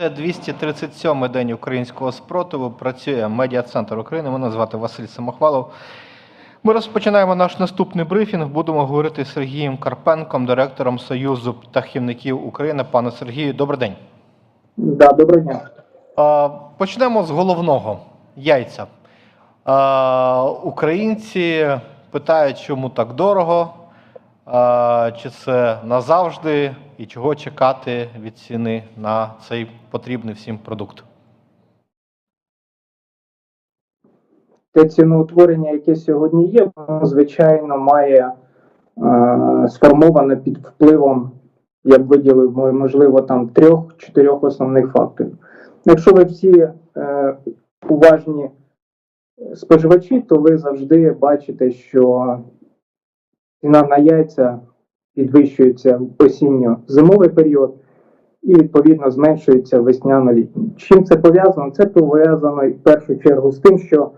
Це 237-й день українського спротиву. Працює медіа-центр України. Мене звати Василь Самохвалов. Ми розпочинаємо наш наступний брифінг. Будемо говорити з Сергієм Карпенком, директором Союзу птахівників України. Пане Сергію, добрий день. Да, дня. А, Почнемо з головного яйця. Українці питають, чому так дорого, чи це назавжди, і чого чекати від ціни на цей потрібний всім продукт. Те ціноутворення, яке сьогодні є, воно, звичайно, має е, сформоване під впливом, я б виділив, можливо, там трьох-чотирьох основних факторів. Якщо ви всі е, уважні споживачі, то ви завжди бачите, що ціна на яйця підвищується в осінньо-зимовий період і відповідно зменшується весняно-літній. Чим це пов'язано? Це пов'язано в першу чергу з тим, що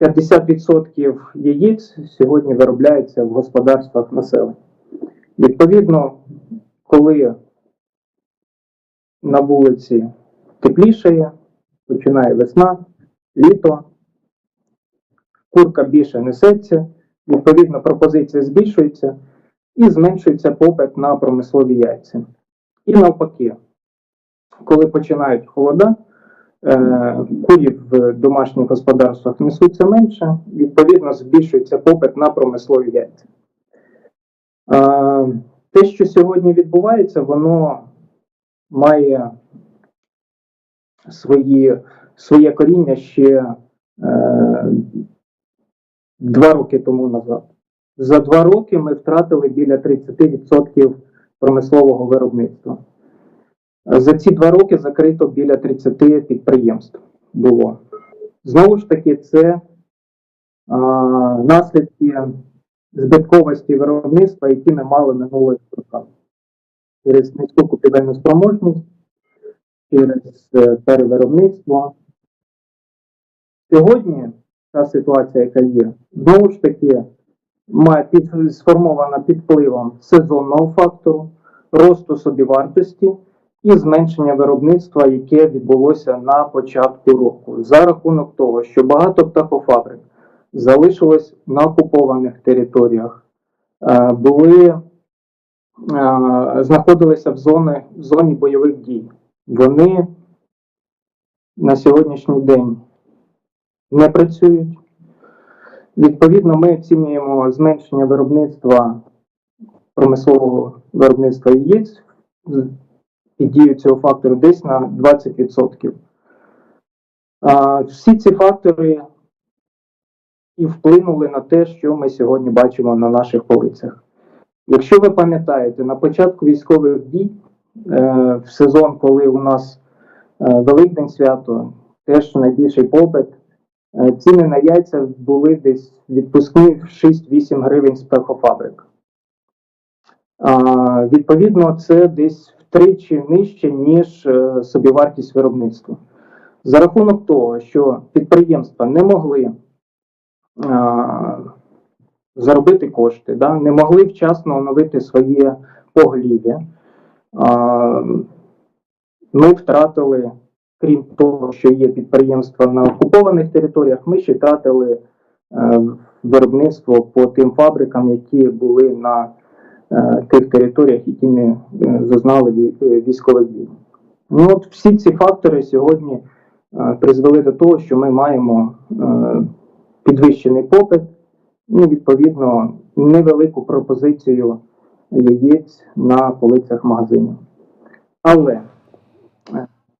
50% яєць сьогодні виробляється в господарствах населення. Відповідно, коли на вулиці теплішає, починає весна, літо, курка більше несеться, відповідно, пропозиція збільшується і зменшується попит на промислові яйця. І навпаки, коли починають холода, е, курів в домашніх господарствах несуться менше, відповідно, збільшується попит на промислові яйця. Е, Те, що сьогодні відбувається, воно має свої, своє коріння ще е, два роки тому назад. За два роки ми втратили біля 30% промислового виробництва. За ці два роки закрито біля 30 підприємств було. Знову ж таки, це а, наслідки збитковості виробництва, які ми мали минулих роках. Через низьку купівельну спроможність, через е, перевиробництво. Сьогодні та ситуація, яка є, знову ж таки, має під, сформована під впливом сезонного фактору, росту собівартості і зменшення виробництва, яке відбулося на початку року, за рахунок того, що багато птахофабрик залишилось на окупованих територіях, е, були, е, знаходилися в зоні, в зоні бойових дій. Вони на сьогоднішній день не працюють. Відповідно, ми оцінюємо зменшення виробництва промислового виробництва яєць під дію цього фактору десь на 20%. А, Всі ці фактори і вплинули на те, що ми сьогодні бачимо на наших полицях. Якщо ви пам'ятаєте, на початку військових дій, е, в сезон, коли у нас е, Великдень свято, теж найбільший попит, ціни на яйця були десь відпускні 6-8 гривень з птахофабрик. А, відповідно, це десь втричі нижче, ніж е, собівартість виробництва. За рахунок того, що підприємства не могли а, заробити кошти, да, не могли вчасно оновити своє поголів'я, а, ми втратили, крім того, що є підприємства на окупованих територіях, ми ще втратили е, виробництво по тим фабрикам, які були на е, тих територіях, які не зазнали е, військових дій. Ну от всі ці фактори сьогодні призвели до того, що ми маємо підвищений попит і відповідно невелику пропозицію яєць на полицях магазинів. Але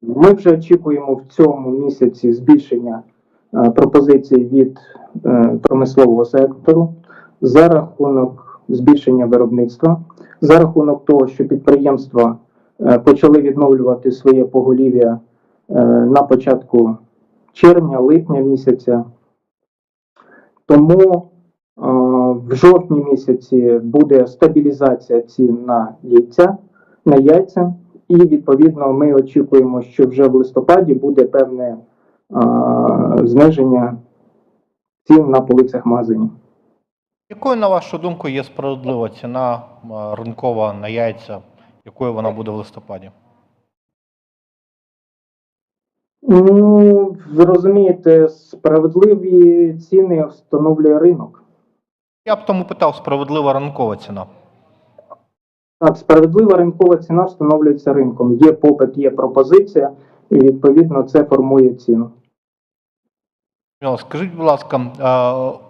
ми вже очікуємо в цьому місяці збільшення е, пропозицій від е, промислового сектору за рахунок збільшення виробництва, за рахунок того, що підприємства е, почали відновлювати своє поголів'я на початку червня, липня місяця. Тому в жовтні місяці буде стабілізація цін на яйця, на яйця, і відповідно ми очікуємо, що вже в листопаді буде певне е, зниження цін на полицях магазинів. Якою, на вашу думку, є справедлива ціна ринкова на яйця, якою вона буде в листопаді? Ну, ви розумієте, справедливі ціни встановлює ринок. Я б тому питав справедлива ранкова ціна. Так, справедлива ринкова ціна встановлюється ринком. Є попит, є пропозиція, і відповідно це формує ціну. Ну, Скажіть, будь ласка,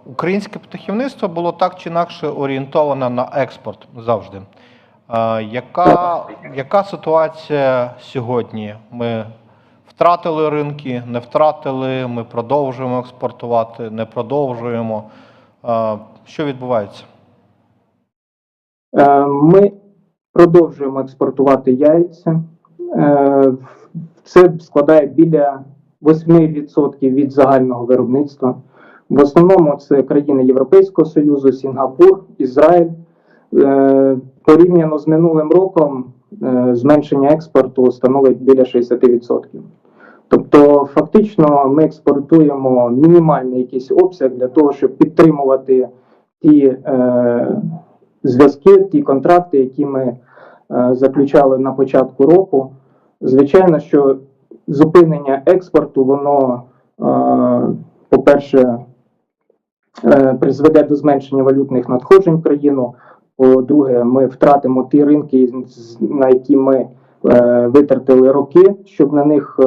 українське птахівництво було так чи інакше орієнтоване на експорт завжди. Яка, яка ситуація сьогодні? Ми втратили ринки, не втратили, ми продовжуємо експортувати, не продовжуємо. Що відбувається? Е, Ми продовжуємо експортувати яйця. Е, Це складає біля 8% від загального виробництва. В основному це країни Європейського Союзу, Сінгапур, Ізраїль. Е, Порівняно з минулим роком е, зменшення експорту становить біля 60%. Тобто, фактично, ми експортуємо мінімальний якийсь обсяг для того, щоб підтримувати ті зв'язки, ті контракти, які ми е, заключали на початку року. Звичайно, що зупинення експорту, воно, е, по-перше, е, призведе до зменшення валютних надходжень в країну. По-друге, ми втратимо ті ринки, на які ми витратили роки, щоб на них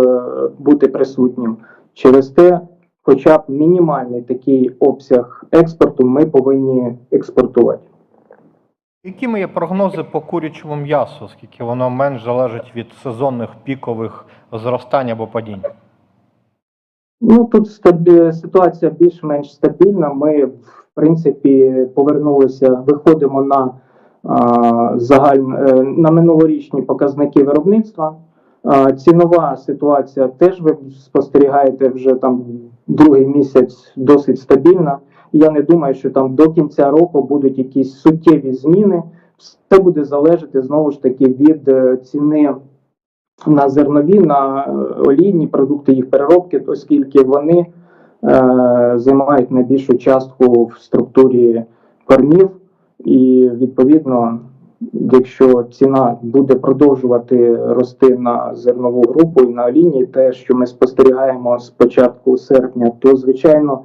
бути присутнім. Через те, хоча б мінімальний такий обсяг експорту, ми повинні експортувати. Якими є прогнози по курячому м'ясу, оскільки воно менш залежить від сезонних пікових зростань або падінь? Ну тут стабі- ситуація більш-менш стабільна. Ми, в принципі, повернулися, виходимо на а, загаль... е, на минулорічні показники виробництва. А, цінова ситуація теж ви спостерігаєте вже там другий місяць досить стабільна. Я не думаю, що там до кінця року будуть якісь суттєві зміни. Все буде залежати знову ж таки від е, ціни на зернові, на е, олійні продукти їх переробки, оскільки вони е, займають найбільшу частку в структурі кормів, і відповідно, якщо ціна буде продовжувати рости на зернову групу і на олійні, те, що ми спостерігаємо з початку серпня, то звичайно.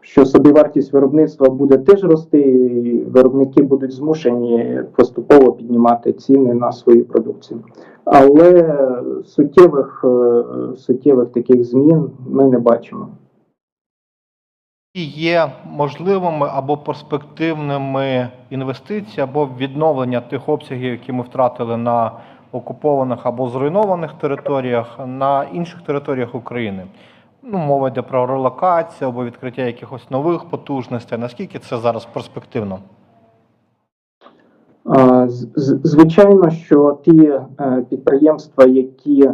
Що собівартість виробництва буде теж рости, і виробники будуть змушені поступово піднімати ціни на свою продукцію але суттєвих, е, суттєвих таких змін ми не бачимо. Є можливими або перспективними інвестиції, або відновлення тих обсягів, які ми втратили на окупованих або зруйнованих територіях на інших територіях України. Ну, мова йде про релокацію або відкриття якихось нових потужностей. Наскільки це зараз перспективно? Звичайно, що ті е, підприємства, які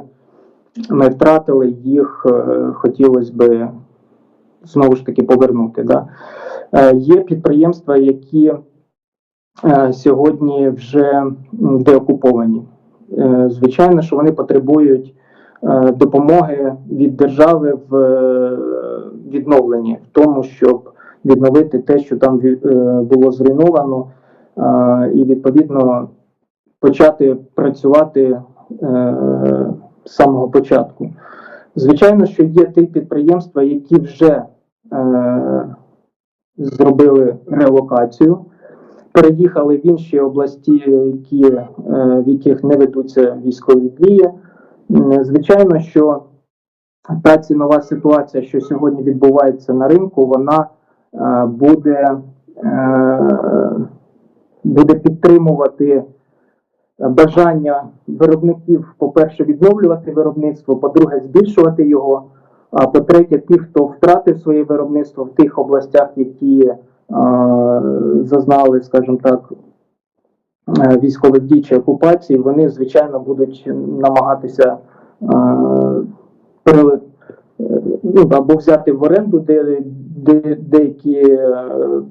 ми втратили, їх е, хотілося би знову ж таки повернути. Да? Е, Є підприємства, які сьогодні вже деокуповані. Звичайно, що вони потребують допомоги від держави в е, відновленні, в тому, щоб відновити те, що там е, було зруйновано, е, і відповідно почати працювати е, з самого початку. Звичайно, що є ті підприємства, які вже е, зробили релокацію, переїхали в інші області, які, е, в яких не ведуться військові дії. Звичайно, що та цінова ситуація, що сьогодні відбувається на ринку, вона е, буде, е, буде підтримувати бажання виробників, по-перше, відновлювати виробництво, по-друге, збільшувати його. А по-третє, ті, хто втратив своє виробництво в тих областях, які е, зазнали, скажімо так, військових дій чи окупації, вони, звичайно, будуть намагатися е, е, ну, або взяти в оренду де, де, деякі е,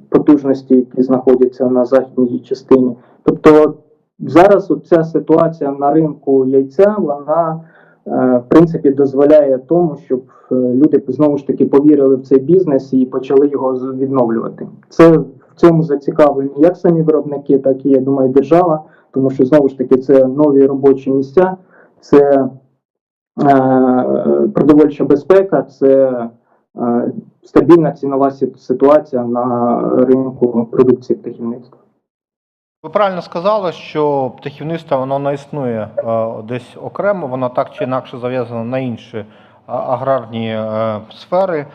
потужності, які знаходяться на західній частині. Тобто зараз ця ситуація на ринку яйця, вона е, в принципі дозволяє тому, щоб е, люди знову ж таки повірили в цей бізнес і почали його відновлювати. Це в цьому зацікавлені як самі виробники, так і я думаю, держава, тому що знову ж таки це нові робочі місця, це е, продовольча безпека це е, стабільна цінова ситуація на ринку продукції птахівництва. Ви правильно сказали, що птахівництво воно не існує е, десь окремо, воно так чи інакше зав'язано на інші аграрні е, сфери.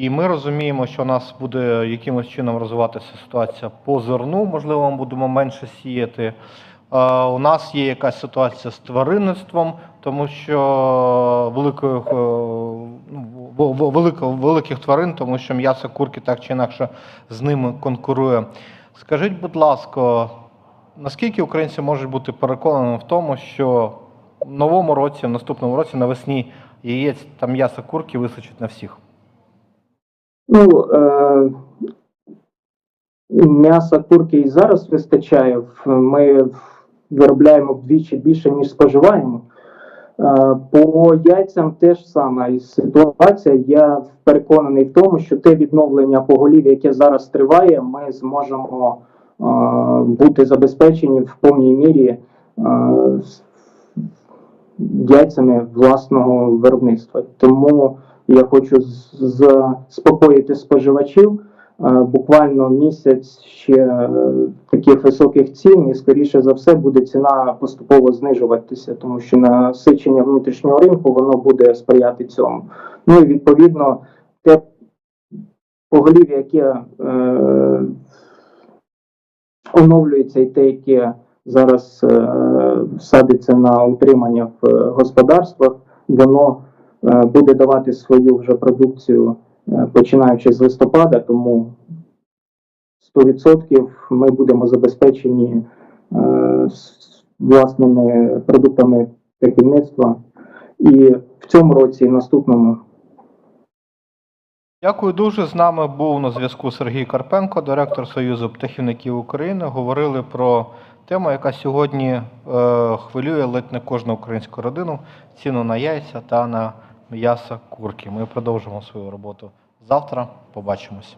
І ми розуміємо, що у нас буде якимось чином розвиватися ситуація по зерну, можливо, ми будемо менше сіяти. У нас є якась ситуація з тваринництвом, тому що е, ну, в- в- велико- великих тварин, тому що м'ясо курки так чи інакше з ними конкурує. Скажіть, будь ласка, наскільки українці можуть бути переконаними в тому, що в новому році, в наступному році, навесні яєць та м'яса курки вистачить на всіх? Ну, е, м'яса курки і зараз вистачає. Ми виробляємо вдвічі більше, ніж споживаємо. Е, По яйцям теж сама ситуація. Я переконаний в тому, що те відновлення поголів'я, яке зараз триває, ми зможемо е, бути забезпечені в повній мірі е, яйцями власного виробництва. Тому я хочу заспокоїти споживачів. Е, Буквально місяць ще е, таких високих цін, і скоріше за все буде ціна поступово знижуватися, тому що насичення внутрішнього ринку воно буде сприяти цьому. Ну і відповідно те поголів'я, яке е, оновлюється, і те, яке зараз е, садиться на утримання в е, господарствах, воно буде давати свою вже продукцію е, починаючи з листопада, тому 100% ми будемо забезпечені е, власними продуктами птахівництва. І в цьому році, і наступному Дякую дуже. З нами був на зв'язку Сергій Карпенко, директор Союзу птахівників України. Говорили про тему, яка сьогодні е, хвилює ледь не кожну українську родину ціну на яйця та на м'ясо курки. Ми продовжимо свою роботу завтра. Побачимось.